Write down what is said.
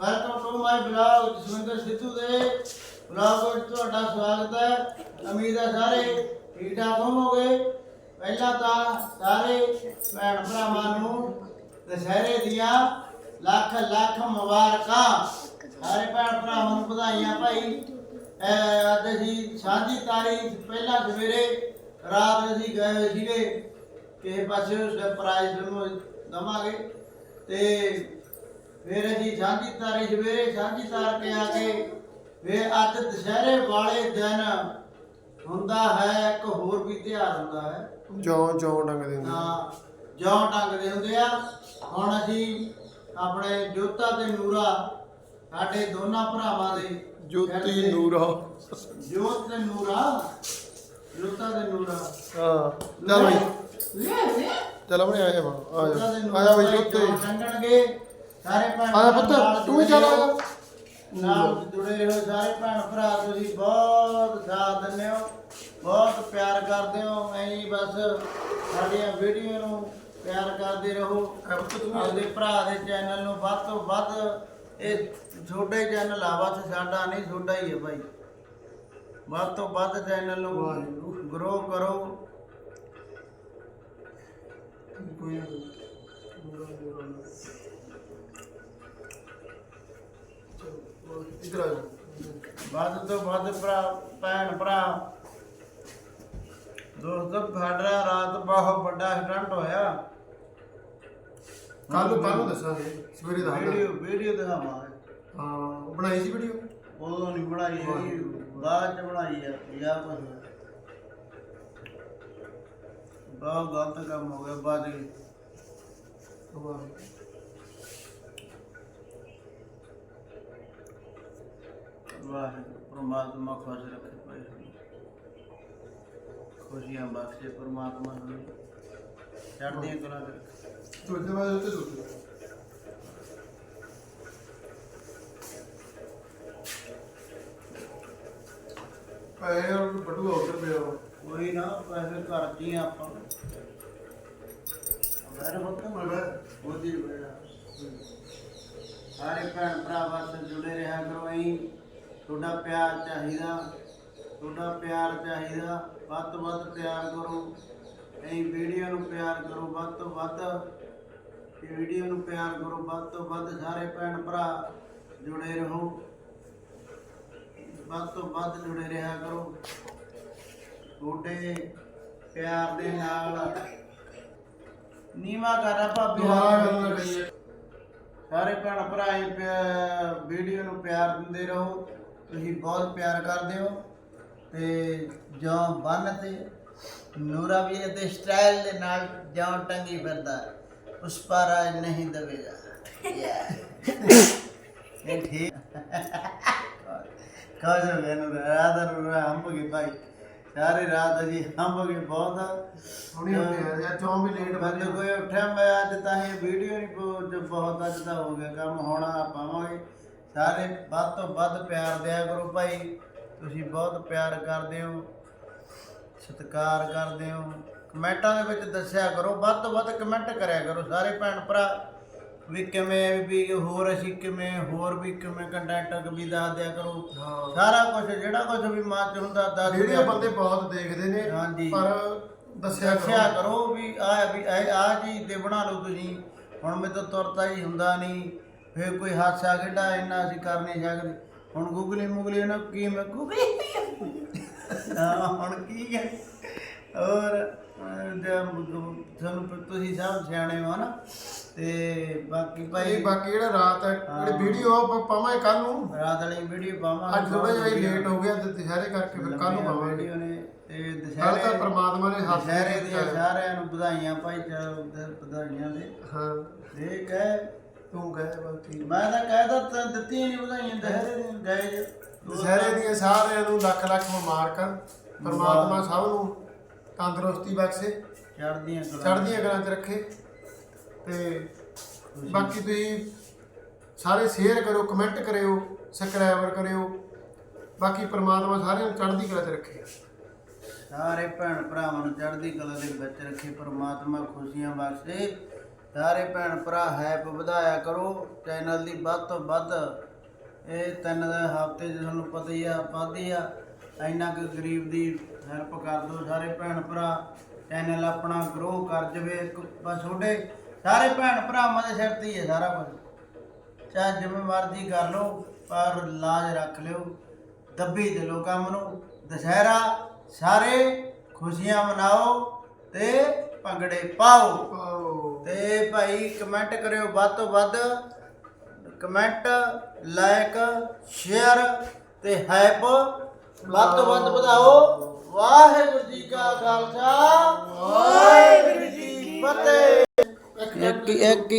Welcome to my blog Jaswinder Sidhu ਦੇ blog ਵਿੱਚ ਤੁਹਾਡਾ ਸਵਾਗਤ ਹੈ। ਉਮੀਦ ਹੈ ਸਾਰੇ ਠੀਕ ਠਾਕ ਹੋਵੋਗੇ। ਪਹਿਲਾਂ ਤਾਂ ਸਾਰੇ ਭੈਣ ਭਰਾਵਾਂ ਨੂੰ ਦਸ਼ਹਰੇ ਦੀਆਂ ਲੱਖ ਲੱਖ ਮੁਬਾਰਕਾਂ। ਸਾਰੇ ਭੈਣ ਭਰਾਵਾਂ ਨੂੰ ਵਧਾਈਆਂ ਭਾਈ। ਅੱਜ ਅਸੀਂ ਸਾਂਝੀ ਤਾਰੀਖ ਪਹਿਲਾਂ ਸਵੇਰੇ ਰਾਤ ਅਸੀਂ ਗਏ ਹੋਏ ਸੀਗੇ। ਕਿਸੇ ਪਾਸੇ ਪ੍ਰਾਈਜ਼ ਨੂੰ ਦਵਾਂਗੇ। ਤੇ ਫਿਰ ਅਸੀਂ ਸਾਂਝੀ ਤਾਰੀ ਸਵੇਰੇ ਸਾਂਝੀ ਤਾਰ ਕੇ ਆ ਕੇ ਫਿਰ ਅੱਜ ਦੁਸ਼ਹਿਰੇ ਵਾਲੇ ਦਿਨ ਹੁੰਦਾ ਹੈ ਇੱਕ ਹੋਰ ਵੀ ਤਿਉਹਾਰ ਹੁੰਦਾ ਹੈ। ਚੌਂ ਚੌਂ ਡੰਗ ਦੇ ਹੁੰਦੇ ਤਾਂ ਜੌਂ ਟੰਗਦੇ ਹੁੰਦੇ ਆ। ਹੁਣ ਅਸੀਂ ਆਪਣੇ ਜੋਤਾ ਤੇ ਨੂਰਾ ਸਾਡੇ ਦੋਨਾਂ ਭਰਾਵਾਂ ਦੇ ਜੋਤੀ ਨੂਰਾ। ਜੋਤ ਤੇ ਨੂਰਾ ਜੋਤਾ ਤੇ ਨੂਰਾ। ਹਾਂ ਚੱਲ ਬਈ। ਲੈ ਲੈ। ਚੱਲ ਵਾ ਆ ਜੋਤਾ ਜਾ ਆ ਜਾ ਬਈ ਜੌਂ ਟੰਗਣਗੇ ਸਾਰੇ ਭੈਣ ਆ ਪੁੱਤ ਨਾਲ ਤੂੰ ਵੀ ਚੱਲ ਆ ਜਾ। ਨਾਲ ਜੁੜੇ ਰਹੋ ਸਾਰੇ ਭੈਣ ਭਰਾ ਤੁਸੀਂ ਬਹੁਤ ਸਾਥ ਦਿੰਦੇ ਹੋ ਬਹੁਤ ਪਿਆਰ ਕਰਦੇ ਹੋ ਐਂ ਹੀ ਬਸ ਸਾਡੀਆਂ ਵੀਡੀਓ ਨੂੰ ਪਿਆਰ ਕਰਦੇ ਰਹੋ। ਆਪਦੇ ਭਰਾ ਦੇ ਚੈਨਲ ਨੂੰ ਵੱਧ ਤੋਂ ਵੱਧ ਇਹ ਛੋਟਾ ਹੀ ਚੈਨਲ ਆ ਬਸ ਸਾਡਾ ਨਹੀਂ ਛੋਟਾ ਹੀ ਹੈ ਭਾਈ। ਵੱਧ ਤੋਂ ਵੱਧ ਚੈਨਲ ਨੂੰ ਗਰੋ ਕਰੋ। ਕੋਈ ਨਾ। ਇਧਰ ਆ ਜਾ ਵੱਧ ਤੋਂ ਵੱਧ ਭਰਾ ਭੈਣ ਭਰਾ। ਦੋਸਤੋ ਸਾਡਾ ਰਾਤ ਬਹੁਤ ਵੱਡਾ ਐਕਸੀਡੈਂਟ ਹੋਇਆ। ਕੱਲ ਕੱਲ ਨੂੰ ਦੱਸਾਂਗੇ ਸਵੇਰੇ ਦੱਸਾਂਗੇ ਵੀਡੀਓ ਵੀਡੀਓ ਦਿਖਾਵਾਂਗੇ। ਹਾਂ ਉਹ ਬਣਾਈ ਸੀ ਵੀਡੀਓ? ਉਦੋਂ ਨਹੀਂ ਬਣਾਈ ਹੈਗੀ ਬਾਅਦ ਚ ਬਣਾਈ ਆ ਯਾਰ ਕੁਝ ਬਹੁਤ ਗਲਤ ਕੰਮ ਹੋ ਗਿਆ ਬਾਅਦ ਵਿੱਚ ਵਾਹਿਗੁਰੂ ਪ੍ਰਮਾਤਮਾ ਖੁਸ਼ ਰੱਖੇ ਭਾਈ ਖੁਸ਼ੀਆਂ ਬਖਸ਼ੇ ਪ੍ਰਮਾਤਮਾ ਨੂੰ ਚੜ੍ਹਦੀਆਂ ਕਲਾ ਦੇ ਰੱਖੇ। ਤੂੰ ਇੱਥੇ ਬਾਅਦ ਉੱਤੇ ਆਏ ਯਾਰ ਬਟੂਆ ਉੱਧਰ ਪਿਆ ਵਾ। ਕੋਈ ਨਾ ਪੈਸੇ ਘਰ ਆ ਆਪਾਂ ਮੇਰੇ ਬੱਤ ਮਗਾ ਉਹਦੀ ਬੜਾ ਸਾਰੇ ਭੈਣ ਭਰਾ ਬਸ ਜੁੜੇ ਰਿਹਾ ਕਰੋ ਐਂ ਤੁਹਾਡਾ ਪਿਆਰ ਚਾਹੀਦਾ ਤੁਹਾਡਾ ਪਿਆਰ ਚਾਹੀਦਾ ਵੱਧ ਤੋਂ ਵੱਧ ਪਿਆਰ ਕਰੋ। ਐਂ ਵੀਡੀਓ ਨੂੰ ਪਿਆਰ ਕਰੋ ਵੱਧ ਤੋਂ ਵੱਧ। ਇਹ ਵੀਡੀਓ ਨੂੰ ਪਿਆਰ ਕਰੋ ਵੱਧ ਤੋਂ ਵੱਧ ਸਾਰੇ ਭੈਣ ਭਰਾ ਜੁੜੇ ਰਹੋ। ਵੱਧ ਤੋਂ ਵੱਧ ਜੁੜੇ ਰਿਹਾ ਕਰੋ। ਤੁਹਾਡੇ ਪਿਆਰ ਦੇ ਨਾਲ ਨੀਵਾ ਕਰਾ ਭਾਬੀ ਸਾਰੇ ਭੈਣ ਭਰਾ ਇਹ ਵੀਡੀਓ ਨੂੰ ਪਿਆਰ ਦਿੰਦੇ ਰਹੋ। ਤੁਸੀਂ ਬਹੁਤ ਪਿਆਰ ਕਰਦੇ ਹੋ ਤੇ ਜੋ ਬੰਨ ਤੇ ਨੂਰਾ ਵੀ ਇਹਦੇ ਸਟਾਈਲ ਦੇ ਨਾਲ ਜਾਂ ਟੰਗੀ ਫਿਰਦਾ ਉਸ ਪਰ ਰਾਜ ਨਹੀਂ ਦਵੇਗਾ। ਇਹ ਠੀਕ। ਕਾਜ ਹੋ ਗਿਆ ਨੂਰਾ ਰਾਤ ਨੂੰ ਹੰਬ ਗਈ ਭਾਈ। ਸਾਰੀ ਰਾਤ ਅਸੀਂ ਹੰਬ ਗਏ ਬਹੁਤ। ਹੁਣੀ ਹੁੰਦੇ ਆ ਚੌਂ ਵੀ ਲੇਟ ਬੰਦ ਕੋਈ ਉੱਠਿਆ ਮੈਂ ਅੱਜ ਤਾਂ ਇਹ ਵੀਡੀਓ ਨਹੀਂ ਜੋ ਬਹੁਤ ਅੱਜ ਦਾ ਹੋ ਗਿਆ ਕੰਮ ਹੋਣਾ ਪਾਵਾਂਗੇ ਸਾਰੇ ਵੱਧ ਤੋਂ ਵੱਧ ਪਿਆਰ ਦਿਆ ਕਰੋ ਭਾਈ। ਤੁਸੀਂ ਬਹੁਤ ਪਿਆਰ ਕਰਦੇ ਹੋ ਸਤਿਕਾਰ ਕਰਦੇ ਹੋ। ਕਮੈਂਟਾਂ ਦੇ ਵਿੱਚ ਦੱਸਿਆ ਕਰੋ ਵੱਧ ਤੋਂ ਵੱਧ ਕਮੈਂਟ ਕਰਿਆ ਕਰੋ ਸਾਰੇ ਭੈਣ ਭਰਾ ਵੀ ਕਿਵੇਂ ਵੀ ਹੋਰ ਅਸੀਂ ਕਿਵੇਂ ਹੋਰ ਵੀ ਕਿਵੇਂ ਕੰਟੈਂਟ ਵੀ ਦੱਸ ਦਿਆ ਕਰੋ। ਹਾਂ। ਸਾਰਾ ਕੁਝ ਜਿਹੜਾ ਕੁਝ ਵੀ ਮਨ ਚ ਹੁੰਦਾ ਦੱਸ ਦਿਆ ਵੀਡੀਓ ਕਰੋ। ਬੰਦੇ ਬਹੁਤ ਦੇਖਦੇ ਨੇ ਹਾਂਜੀ। ਪਰ ਦੱਸਿਆ ਦੱਸਿਆ ਕਰੋ ਕਰੋ ਵੀ ਆ ਵੀ ਆ ਚੀਜ਼ ਤੇ ਬਣਾ ਲਓ ਤੁਸੀਂ। ਹੁਣ ਮੇਰੇ ਤੋਂ ਤੁਰਤਾ ਹੀ ਹੁੰਦਾ ਨਹੀਂ। ਫੇਰ ਕੋਈ ਹਾਦਸਾ ਖੇਡਾ ਇੰਨਾ ਅਸੀਂ ਕਰ ਨਹੀਂ ਸਕਦੇ। ਹੁਣ ਗੂਗਲੀ ਮੁਗਲੀ ਨਾ ਕੀ ਮੈਂ ਗੂਗਲੀ? ਹਾਂ ਹੁਣ ਕੀ ਹੈ? ਔਰ ਤੁਹਾਨੂੰ ਤੁਸੀਂ ਸਭ ਸਿਆਣੇ ਹੋ ਨਾ ਤੇ ਬਾਕੀ ਭਾਈ ਬਾਕੀ ਜਿਹੜਾ ਰਾਤ ਹੈ ਜਿਹੜੀ। ਵੀਡੀਓ ਆਪਾਂ ਪਾਵਾਂਗੇ ਕੱਲ ਨੂੰ। ਰਾਤ ਵਾਲੀ ਵੀਡੀਓ ਪਾਵਾਂਗੇ। ਅੱਜ ਥੋੜਾ ਜਿਹਾ ਲੇਟ ਹੋ ਗਿਆ ਤੇ ਦੁਸ਼ਹਿਰੇ ਕਰਕੇ ਫਿਰ ਕੱਲ ਨੂੰ ਪਾਵਾਂਗੇ। ਵੀਡੀਓ ਨੇ ਤੇ ਕੱਲ ਦੁਸ਼ਹਿਰੇ ਤਾਂ ਪ੍ਰਮਾਤਮਾ ਨੇ ਹੱਥ ਦੁਸ਼ਹਿਰੇ ਦੀਆਂ। ਸਾਰਿਆਂ ਨੂੰ ਵਧਾਈਆਂ ਭਾਈ ਚਾਰੋਂ ਵਧਾਈਆਂ ਦੇ। ਹਾਂ। ਦੇਖ ਹੈ ਤੂੰ ਕਹੇ ਬਾਕੀ ਮੈਂ ਤਾਂ ਕਹਿਦਾ ਤਾਂ ਦਿੱਤੀਆਂ ਨਹੀਂ ਵਧਾਈਆਂ ਦੁਸ਼ਹਿਰੇ ਦੀਆਂ ਗਏ ਜੇ। ਦੁਸ਼ਹਿਰੇ ਦੀਆਂ ਸਾਰਿਆਂ ਨੂੰ ਲੱਖ ਲੱਖ ਮੁਬਾਰਕਾਂ। ਪਰਮਾਤਮਾ ਸਭ ਨੂੰ ਤੰਦਰੁਸਤੀ ਬਖਸ਼ੇ। ਚੜ੍ਹਦੀਆਂ ਕਲਾਂ ਚੜ੍ਹਦੀਆਂ ਕਲਾਂ 'ਚ ਰੱਖੇ। ਤੇ ਬਾਕੀ ਤੁਸੀਂ ਸਾਰੇ ਸ਼ੇਅਰ ਕਰੋ ਕਮੈਂਟ ਕਰਿਓ ਸਬਸਕ੍ਰਾਈਬਰ ਕਰਿਓ। ਬਾਕੀ ਪਰਮਾਤਮਾ ਸਾਰਿਆਂ ਨੂੰ ਚੜ੍ਹਦੀ ਕਲਾ 'ਚ ਰੱਖੇ। ਸਾਰੇ ਭੈਣ ਭਰਾਵਾਂ ਨੂੰ ਚੜ੍ਹਦੀ ਕਲਾ ਦੇ ਵਿੱਚ ਰੱਖੇ ਪ੍ਰਮਾਤਮਾ ਖੁਸ਼ੀਆਂ ਬਖਸ਼ੇ। ਸਾਰੇ ਭੈਣ ਭਰਾ ਹੈਪ ਵਧਾਇਆ ਕਰੋ। ਚੈਨਲ ਦੀ ਵੱਧ ਤੋਂ ਵੱਧ ਇਹ ਤਿੰਨ ਹਫ਼ਤੇ 'ਚ ਤੁਹਾਨੂੰ ਪਤਾ ਹੀ ਆ ਵੱਧਦੀ ਆ। ਇੰਨਾ ਕੁ ਗਰੀਬ ਦੀ ਹੈਲਪ ਕਰ ਦਿਓ ਸਾਰੇ ਭੈਣ ਭਰਾ। ਚੈਨਲ ਆਪਣਾ ਗਰੋ ਕਰ ਜਵੇ। ਬਸ ਤੁਹਾਡੇ ਸਾਰੇ ਭੈਣ ਭਰਾਵਾਂ ਦੇ ਸਿਰ ਤੇ ਹੀ ਹੈ ਸਾਰਾ ਕੁਝ ਚਾਹੇ ਜਿਵੇਂ ਮਰਜ਼ੀ ਕਰ ਲਓ, ਪਰ ਲਾਜ ਰੱਖ ਲਿਓ। ਦੱਬੀ ਦੇ ਦਿਲੋ ਕੰਮ ਨੂੰ। ਦੁਸਹਿਰਾ ਸਾਰੇ ਖੁਸ਼ੀਆਂ ਮਨਾਓ। ਤੇ ਭੰਗੜੇ ਪਾਓ। ਤੇ ਭਾਈ ਕਮੈਂਟ ਕਰਿਓ ਵੱਧ ਤੋਂ ਵੱਧ। ਕਮੈਂਟ ਲਾਈਕ ਸ਼ੇਅਰ ਤੇ ਹਾਈਪ ਵੱਧ ਤੋਂ ਵੱਧ ਵਧਾਓ। ਵਾਹਿਗੁਰੂ ਜੀ ਕਾ ਖਾਲਸਾ। ਵਾਹਿਗੁਰੂ ਜੀ ਕੀ ਫਤਿਹ। ਇੱਕ ਇੱਕ